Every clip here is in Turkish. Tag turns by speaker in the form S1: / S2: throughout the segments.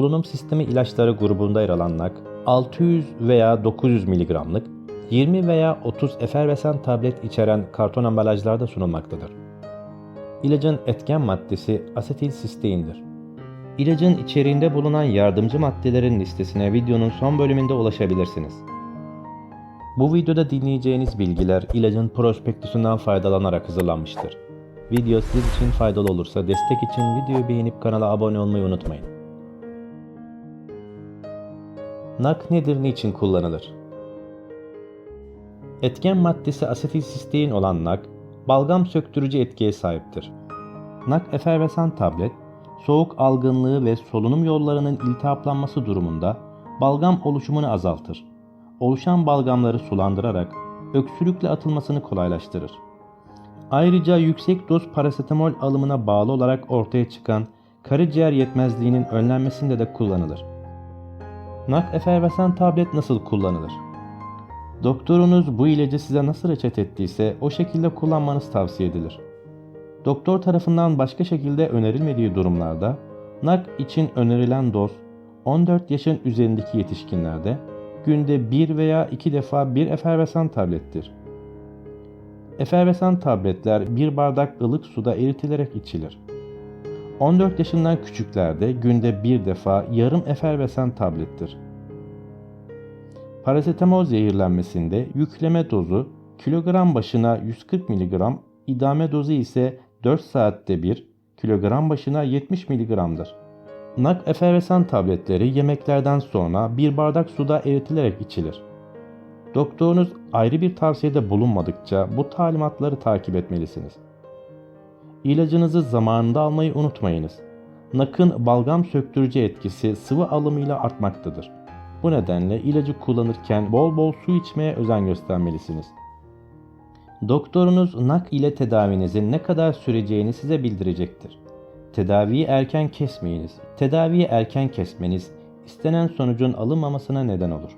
S1: solunum sistemi ilaçları grubunda yer alan NAK, 600 veya 900 mg'lık 20 veya 30 efervesan tablet içeren karton ambalajlarda sunulmaktadır. İlacın etken maddesi asetilsisteindir. İlacın içeriğinde bulunan yardımcı maddelerin listesine videonun son bölümünde ulaşabilirsiniz. Bu videoda dinleyeceğiniz bilgiler ilacın prospektüsünden faydalanarak hazırlanmıştır. Video siz için faydalı olursa destek için videoyu beğenip kanala abone olmayı unutmayın. NAK nedir, niçin kullanılır? Etken maddesi asetilsistein olan NAK, balgam söktürücü etkiye sahiptir. NAK efervesan tablet, soğuk algınlığı ve solunum yollarının iltihaplanması durumunda balgam oluşumunu azaltır. Oluşan balgamları sulandırarak öksürükle atılmasını kolaylaştırır. Ayrıca yüksek doz parasetamol alımına bağlı olarak ortaya çıkan karaciğer yetmezliğinin önlenmesinde de kullanılır. NAK efervesan tablet nasıl kullanılır? Doktorunuz bu ilacı size nasıl reçet ettiyse o şekilde kullanmanız tavsiye edilir. Doktor tarafından başka şekilde önerilmediği durumlarda NAK için önerilen doz 14 yaşın üzerindeki yetişkinlerde günde 1 veya 2 defa bir efervesan tablettir. Efervesan tabletler bir bardak ılık suda eritilerek içilir. 14 yaşından küçüklerde günde bir defa yarım efervesan tablettir. Parasetamol zehirlenmesinde yükleme dozu kilogram başına 140 mg, idame dozu ise 4 saatte bir kilogram başına 70 mg'dır. NAK efervesan tabletleri yemeklerden sonra bir bardak suda eritilerek içilir. Doktorunuz ayrı bir tavsiyede bulunmadıkça bu talimatları takip etmelisiniz. İlacınızı zamanında almayı unutmayınız. NAK'ın balgam söktürücü etkisi sıvı alımıyla artmaktadır. Bu nedenle ilacı kullanırken bol bol su içmeye özen göstermelisiniz. Doktorunuz NAK ile tedavinizin ne kadar süreceğini size bildirecektir. Tedaviyi erken kesmeyiniz. Tedaviyi erken kesmeniz istenen sonucun alınmamasına neden olur.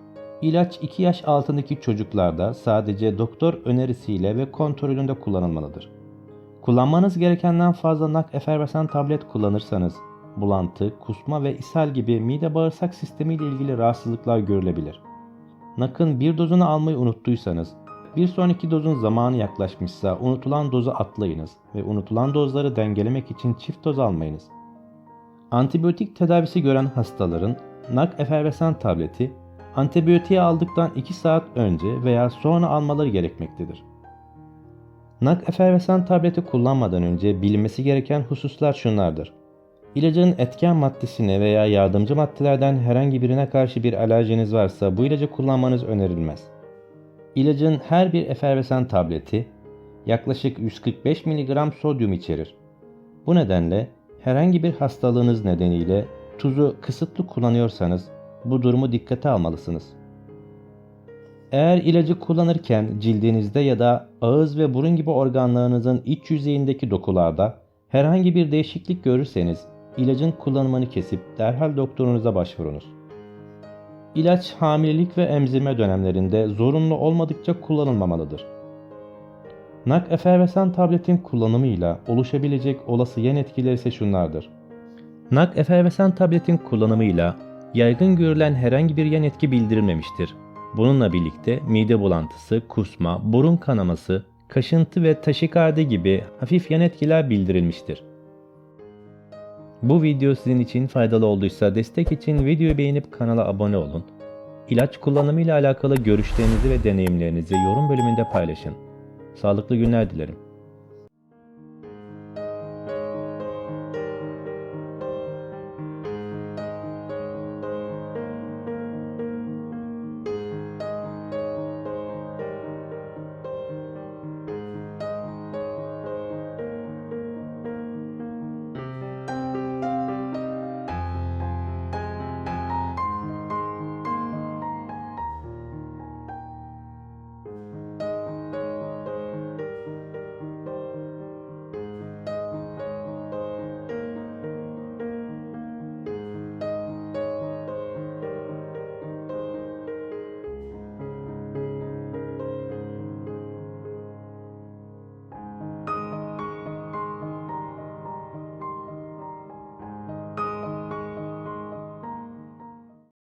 S1: İlaç 2 yaş altındaki çocuklarda sadece doktor önerisiyle ve kontrolünde kullanılmalıdır. Kullanmanız gerekenden fazla NAK efervesan tablet kullanırsanız bulantı, kusma ve ishal gibi mide bağırsak sistemi ile ilgili rahatsızlıklar görülebilir. NAK'ın bir dozunu almayı unuttuysanız, bir sonraki dozun zamanı yaklaşmışsa unutulan dozu atlayınız ve unutulan dozları dengelemek için çift doz almayınız. Antibiyotik tedavisi gören hastaların NAK efervesan tableti antibiyotiği aldıktan 2 saat önce veya sonra almaları gerekmektedir. NAK efervesan tableti kullanmadan önce bilinmesi gereken hususlar şunlardır. İlacın etken maddesine veya yardımcı maddelerden herhangi birine karşı bir alerjiniz varsa bu ilacı kullanmanız önerilmez. İlacın her bir efervesan tableti yaklaşık 145 mg sodyum içerir. Bu nedenle herhangi bir hastalığınız nedeniyle tuzu kısıtlı kullanıyorsanız bu durumu dikkate almalısınız. Eğer ilacı kullanırken cildinizde ya da ağız ve burun gibi organlarınızın iç yüzeyindeki dokularda herhangi bir değişiklik görürseniz ilacın kullanımını kesip derhal doktorunuza başvurunuz. İlaç hamilelik ve emzirme dönemlerinde zorunlu olmadıkça kullanılmamalıdır. NAK efervesan tabletin kullanımıyla oluşabilecek olası yan etkiler ise şunlardır. NAK efervesan tabletin kullanımıyla yaygın görülen herhangi bir yan etki bildirilmemiştir. Bununla birlikte mide bulantısı, kusma, burun kanaması, kaşıntı ve taşikardi gibi hafif yan etkiler bildirilmiştir. Bu video sizin için faydalı olduysa destek için videoyu beğenip kanala abone olun. İlaç kullanımı ile alakalı görüşlerinizi ve deneyimlerinizi yorum bölümünde paylaşın. Sağlıklı günler dilerim.